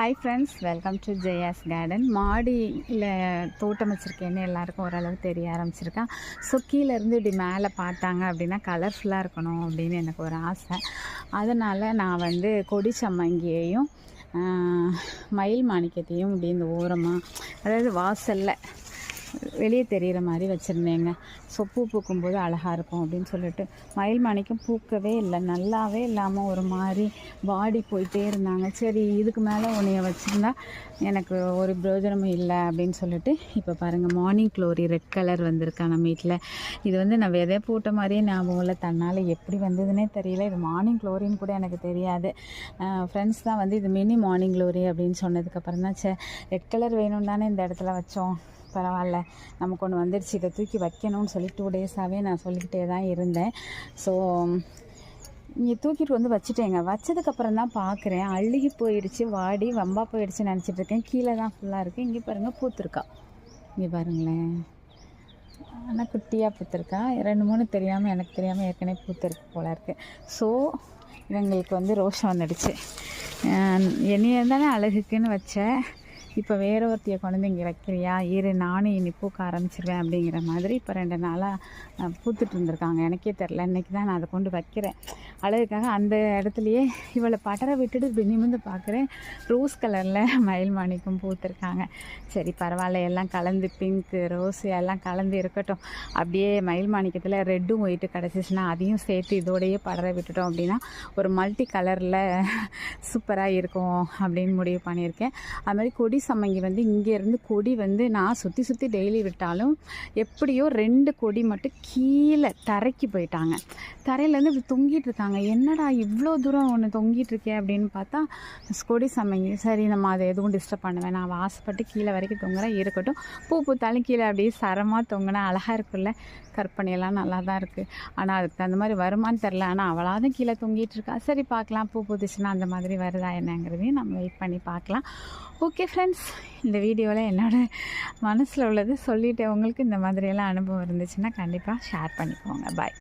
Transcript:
Hi friends welcome to Jaya's garden மாடியில் தோட்டம் வச்சுருக்கேன்னு எல்லாருக்கும் ஓரளவு தெரிய ஆரம்பிச்சிருக்கேன் ஸோ கீழேருந்து இப்படி மேலே பார்த்தாங்க அப்படின்னா கலர்ஃபுல்லாக இருக்கணும் அப்படின்னு எனக்கு ஒரு ஆசை. அதனால் நான் வந்து கொடி சம்மங்கியையும் மயில் மாணிக்கத்தையும் இப்படி இந்த ஓரமாக அதாவது வாசலில் வெளியே தெரிகிற மாதிரி வச்சுருந்தேங்க. ஸோ பூ பூக்கும்போது அழகாக இருக்கும் அப்படின்னு சொல்லிட்டு. மயில் மாணிக்கம் பூக்கவே இல்லை. நல்லாவே இல்லாமல் ஒரு மாதிரி வாடி போயிட்டே இருந்தாங்க. சரி இதுக்கு மேலே உன்னைய வச்சுருந்தா எனக்கு ஒரு பிரயோஜனமும் இல்லை அப்படின்னு சொல்லிட்டு இப்போ பாருங்கள் மார்னிங் க்ளோரி ரெட் கலர் வந்திருக்கா நம்ம வீட்டில் இது வந்து நான் விதை போட்ட மாதிரியே ஞாபகம் இல்லை. தன்னால் எப்படி வந்ததுன்னே தெரியல. இது மார்னிங் க்ளோரின்னு கூட எனக்கு தெரியாது. ஃப்ரெண்ட்ஸ் தான் வந்து இது மினி மார்னிங் க்ளோரி அப்படின்னு சொன்னதுக்கப்புறம் தான் சே ரெட் கலர் வேணும் தானே இந்த இடத்துல வச்சோம். பரவாயில்ல. நமக்கு ஒன்று வந்துடுச்சு இதை தூக்கி வைக்கணும்னு சொல்லி டூ டேஸாகவே நான் சொல்லிக்கிட்டே தான் இருந்தேன். ஸோ இங்கே தூக்கிட்டு வந்து வச்சுட்டேங்க. வச்சதுக்கப்புறம் தான் பார்க்குறேன் அழுகி போயிடுச்சு. வாடி வம்பா போயிடுச்சுன்னு நினச்சிட்டு இருக்கேன். கீழே தான் ஃபுல்லாக இருக்குது இங்கே பாருங்கள் பூத்துருக்கா. இங்கே பாருங்களேன். ஆனால் குட்டியாக பூத்திருக்கா. ரெண்டு மூணு தெரியாமல் எனக்கு தெரியாமல் ஏற்கனவே பூத்திருக்கு போல இருக்குது ஸோ இவங்களுக்கு வந்து ரோஷம் வந்துடுச்சு. என்னையே தானே அழகுக்குன்னு வச்சேன் இப்போ வேற ஒருத்தியை கொண்டு வந்து இங்கே வைக்கிறியா? இரு நானும் இனி பூக்க ஆரம்பிச்சிருவேன் அப்படிங்கிற மாதிரி இப்போ ரெண்டு நாளாக பூத்துட்டு இருந்திருக்காங்க. எனக்கே தெரில இன்னைக்கு தான் நான் அதை கொண்டு வைக்கிறேன். அழகுக்காக அந்த இடத்துலையே இவளை படரை விட்டுட்டு இப்படி பார்க்குறேன் ரோஸ் கலரில் மயில் மாணிக்கம் பூத்துருக்காங்க. சரி பரவாயில்ல. எல்லாம் கலந்து பிங்க்கு ரோஸ் எல்லாம் கலந்து இருக்கட்டும். அப்படியே மயில் மாணிக்கத்தில் ரெட்டும் ஒயிட்டு கிடச்சிச்சின்னா அதையும் சேர்த்து இதோடையே படரை விட்டுட்டோம் அப்படின்னா ஒரு மல்டி கலரில் சூப்பராக இருக்கும் அப்படின்னு முடிவு பண்ணியிருக்கேன். அது மாதிரி கொடி சம்மங்கி வந்து இங்கேருந்து கொடி வந்து நான் சுற்றி சுற்றி டெய்லி விட்டாலும் எப்படியோ ரெண்டு கொடி மட்டும் கீழே தரைக்கு போயிட்டாங்க. தரையிலேருந்து இப்படி தொங்கிட்டு இருக்காங்க. என்னடா இவ்வளோ தூரம் ஒன்று தொங்கிட்டு இருக்கே அப்படின்னு பார்த்தா கொடி சம்மங்கி சரி நம்ம அதை எதுவும் டிஸ்டர்ப் பண்ணுவேன் நான் ஆசைப்பட்டு கீழே வரைக்கும் தொங்குறேன் இருக்கட்டும். பூ பூத்தாலும் கீழே அப்படியே சரமாக தொங்கினா அழகாக இருக்குல்ல கற்பனையெல்லாம் நல்லா தான் இருக்குது ஆனால் அதுக்கு தகுந்த மாதிரி வருமான்னு தெரில ஆனால் அவளாவது கீழே தொங்கிட்டு இருக்கா. சரி பார்க்கலாம். பூ பூத்துச்சுன்னா அந்த மாதிரி வருதா என்னங்கிறதையும் நம்ம வெயிட் பண்ணி பார்க்கலாம். ஓகே ஃப்ரெண்ட்ஸ் இந்த வீடியோவில் என்னோட மனசில் உள்ளது சொல்லிவிட்டு உங்களுக்கு இந்த மாதிரியெல்லாம் அனுபவம் இருந்துச்சுன்னா கண்டிப்பாக ஷேர் பண்ணிக்கோங்க. பாய்